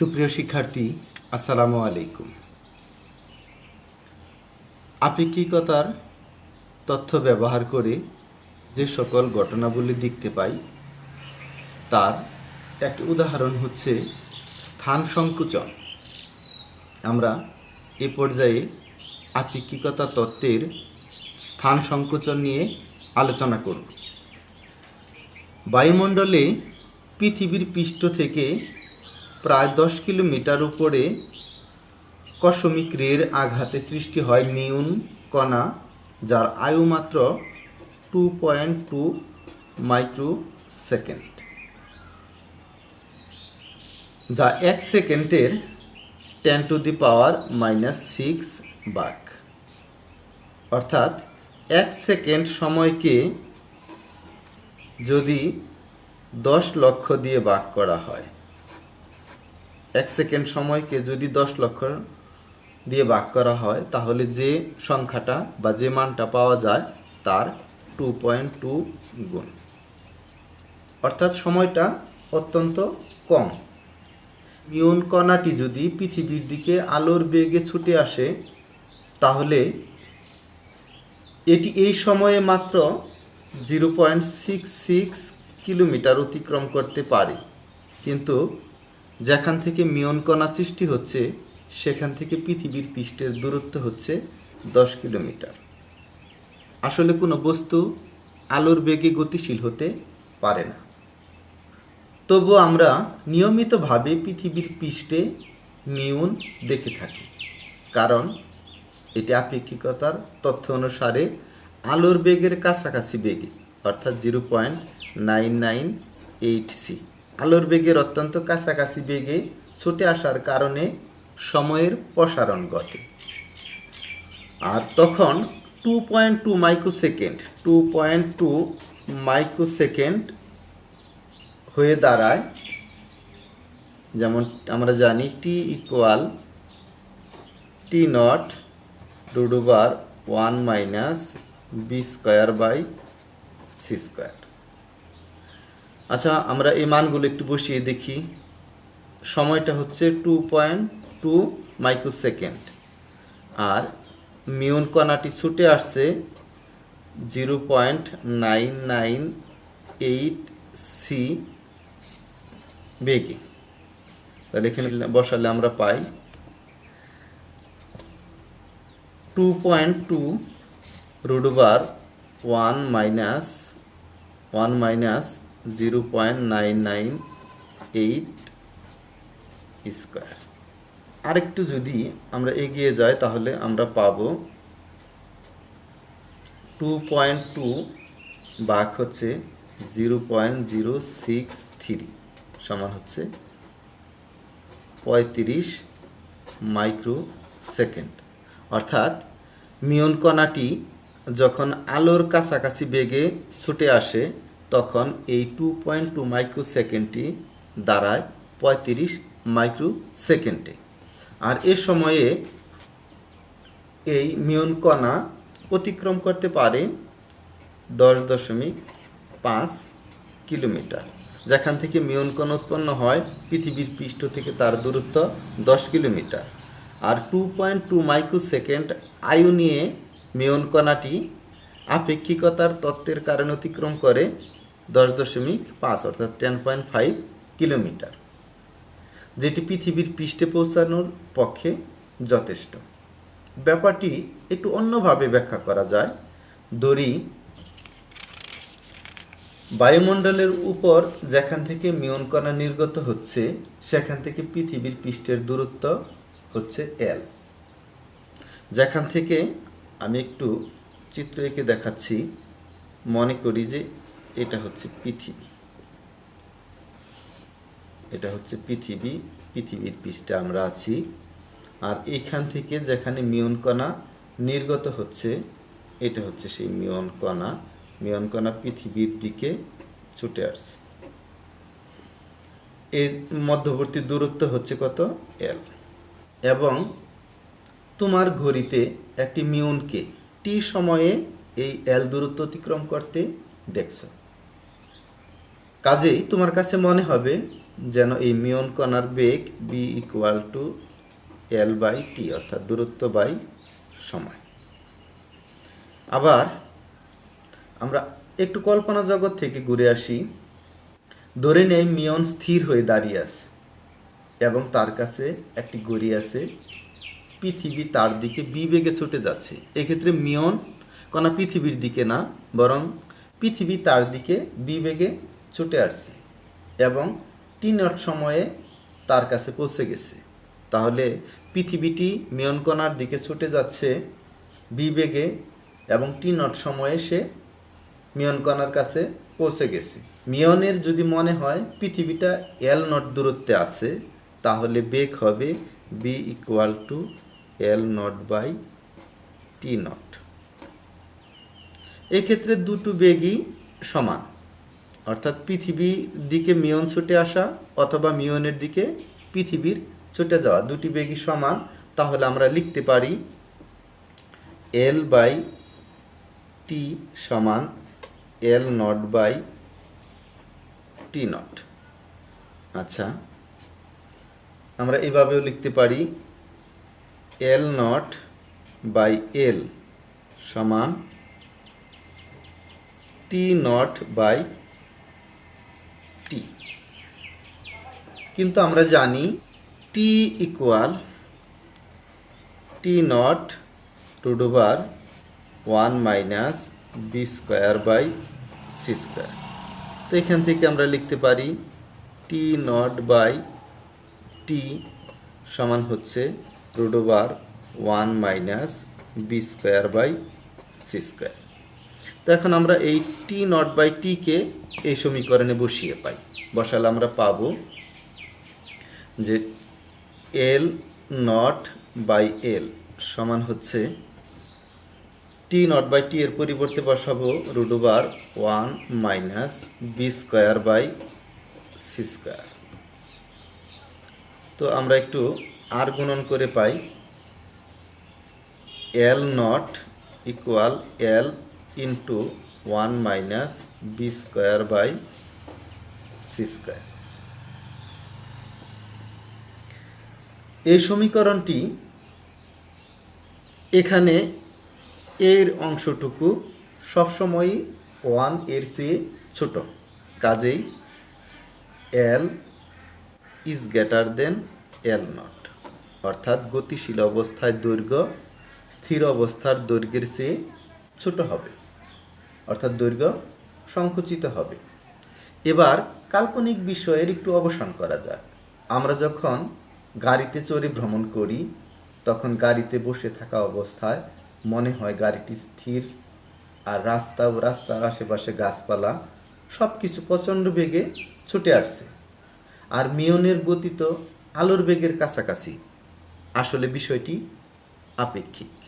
সুপ্রিয় শিক্ষার্থী, আসসালামু আলাইকুম। আপেক্ষিকতার তথ্য ব্যবহার করে যে সকল ঘটনাবলী দেখতে পাই, তার একটি উদাহরণ হচ্ছে স্থান সংকুচন। আমরা এ পর্যায়ে আপেক্ষিকতা তত্ত্বের স্থান সংকুচন নিয়ে আলোচনা করব। বায়ুমণ্ডলে পৃথিবীর পৃষ্ঠ থেকে প্রায় দশ কিলোমিটার উপরে কসমিক রের আঘাতে সৃষ্টি হয় নিউন কণা, যার আয়ু মাত্র two point two micro second যা এক সেকেন্ডের ten to the power minus six বাক অর্থাৎ এক সেকেন্ড সময়কে যদি দশ লক্ষ দিয়ে ভাগ করা হয়। এক সেকেন্ড সময়কে যদি দশ লক্ষ দিয়ে ভাগ করা হয়, তাহলে যে সংখ্যাটা বা যে মানটা পাওয়া যায়, তার টু পয়েন্ট টু গুণ। অর্থাৎ সময়টা অত্যন্ত কম। মিউন কণাটি যদি পৃথিবীর দিকে আলোর বেগে ছুটে আসে, তাহলে এটি এই সময়ে মাত্র zero point six six kilometre অতিক্রম করতে পারে। কিন্তু যেখান থেকে মিয়ন কণা সৃষ্টি হচ্ছে, সেখান থেকে পৃথিবীর পৃষ্ঠের দূরত্ব হচ্ছে দশ কিলোমিটার। আসলে কোনো বস্তু আলোর বেগে গতিশীল হতে পারে না। তবু আমরা নিয়মিতভাবে পৃথিবীর পৃষ্ঠে মিউন দেখে থাকি, কারণ এটি আপেক্ষিকতার তথ্য অনুসারে আলোর বেগের কাছাকাছি বেগে, অর্থাৎ zero point nine nine eight C. আলোর বেগের অত্যন্ত কাছাকাছি বেগে ছুটে আসার কারণে সময়ের প্রসারণ ঘটে। আর তখন two point two micro second two point two micro second হয়ে দাঁড়ায়, যেমন আমরা জানি T equal T naught over one minus V square by C square আচ্ছা আমরা এই মানগুলো একটু বসিয়ে দেখি। সময়টা হচ্ছে two point two micro second আর মিউন কণাটি ছুটে আসছে zero point nine nine eight C বেগে। তাহলে এখানে বসালে আমরা পাই two point two over one minus one minus zero point nine nine eight square আরেকটু যদি আমরা এগিয়ে যাই, তাহলে আমরা পাব টু পয়েন্ট টু বাঘ হচ্ছে zero point zero six three সমান হচ্ছে পঁয়ত্রিশ মাইক্রো সেকেন্ড অর্থাৎ মিয়ন কণাটি যখন আলোর কাছাকাছি বেগে ছুটে আসে তখন এই টু পয়েন্ট টু মাইক্রো সেকেন্ডটি দাঁড়ায় পঁয়ত্রিশ মাইক্রো সেকেন্ডে আর এ সময়ে এই মিয়ন কণা অতিক্রম করতে পারে দশ দশমিক পাঁচ কিলোমিটার, যেখান থেকে মিয়ন কণা উৎপন্ন হয় পৃথিবীর পৃষ্ঠ থেকে তার দূরত্ব দশ কিলোমিটার। আর two point two micro second আয়ু নিয়ে মিয়ন কণাটি আপেক্ষিকতার তত্ত্বের কারণে অতিক্রম করে দশ দশমিক পাঁচ, অর্থাৎ টেন পয়েন্ট ফাইভ কিলোমিটার, যেটি পৃথিবীর পৃষ্ঠে পৌঁছানোর পক্ষে যথেষ্ট। ব্যাপারটি একটু অন্যভাবে ব্যাখ্যা করা যায়। দড়ি বায়ুমণ্ডলের উপর যেখান থেকে মিয়ন কণা নির্গত হচ্ছে, সেখান থেকে পৃথিবীর পৃষ্ঠের দূরত্ব হচ্ছে এল যেখান থেকে আমি একটু চিত্র এঁকে দেখাচ্ছি, মনে করি যে এটা হচ্ছে পৃথিবী। এটা হচ্ছে পৃথিবী, পৃথিবীর পৃষ্ঠে আমরা আছি। আর এখান থেকে যেখানে মিয়ন কণা নির্গত হচ্ছে, এটা হচ্ছে সেই মিয়ন কণা। মিয়ন কণা পৃথিবীর দিকে ছুটে আসছে। এর মধ্যবর্তী দূরত্ব হচ্ছে কত? এল এবং তোমার ঘড়িতে একটি মিউনকে টি সময়ে এই এল দূরত্ব অতিক্রম করতে দেখছ। কাজেই তোমার কাছে মনে হবে যেন এই মিয়ন কণার বেগ V equal to L by T অর্থাৎ দূরত্ব বাই সময়। আবার আমরা একটু কল্পনা জগৎ থেকে ঘুরে আসি। ধরে নেই মিয়ন স্থির হয়ে দাঁড়িয়ে আছে এবং তার কাছে একটি গড়ি আছে। পৃথিবী তার দিকে বিবেগে ছুটে যাচ্ছে। এক্ষেত্রে মিয়ন কণা পৃথিবীর দিকে না, বরং পৃথিবী তার দিকে বিবেগে ছুটে আসছে এবং টি নট সময়ে তার কাছে পৌঁছে গেছে। তাহলে পৃথিবীটি মিওনকণার দিকে ছুটে যাচ্ছে বিবেগে এবং টি নট সময়ে সে মিয়নকণার কাছে পৌঁছে গেছে। মিয়নের যদি মনে হয় পৃথিবীটা এল নট দূরত্বে আছে, তাহলে বেগ হবে V equal to L naught by T naught এক্ষেত্রে দুটো বেগই সমান। অর্থাৎ পৃথিবীর দিকে মিয়ন ছুটে আসা অথবা মিয়নের দিকে পৃথিবীর ছুটে যাওয়া, দুটি বেগই সমান, তাহলে আমরা লিখতে পারি এল বাই টি সমান L naught by T naught আচ্ছা আমরা এভাবেও লিখতে পারি এল নট বাই এল সমান টি নট বাই টি। কিন্তু আমরা জানি T equal T naught over one minus V square by C square তো এখান থেকে আমরা লিখতে পারি টি নট বাই টি সমান হচ্ছে over one minus V square by C square তো এখন আমরা এই টি নট বাই টিকে এই সমীকরণে বসিয়ে পাই। বসালে আমরা পাবো যে এল নট বাই এল সমান হচ্ছে টি নট বাই টি এর পরিবর্তে বসাবো root over one minus V square by C square তো আমরা একটু আর গুণন করে পাই। L naught equal L into one minus V square by C square এই সমীকরণটি এখানে এর অংশটুকু সবসময়ই ওয়ানের চেয়ে ছোট। কাজেই L is greater than L naught অর্থাৎ গতিশীল অবস্থায় দৈর্ঘ্য স্থির অবস্থার দৈর্ঘ্যের চেয়ে ছোট হবে। অর্থাৎ দৈর্ঘ্য সংকুচিত হবে। এবার কাল্পনিক বিষয়ের একটু অবসান করা যাক। আমরা যখন গাড়িতে চড়ে ভ্রমণ করি, তখন গাড়িতে বসে থাকা অবস্থায় মনে হয় গাড়িটি স্থির আর রাস্তা ও রাস্তার আশেপাশে গাছপালা সব কিছু প্রচণ্ড বেগে ছুটে আসছে। আর মিয়নের গতি তো আলোর বেগের কাছাকাছি। আসলে বিষয়টি আপেক্ষিক।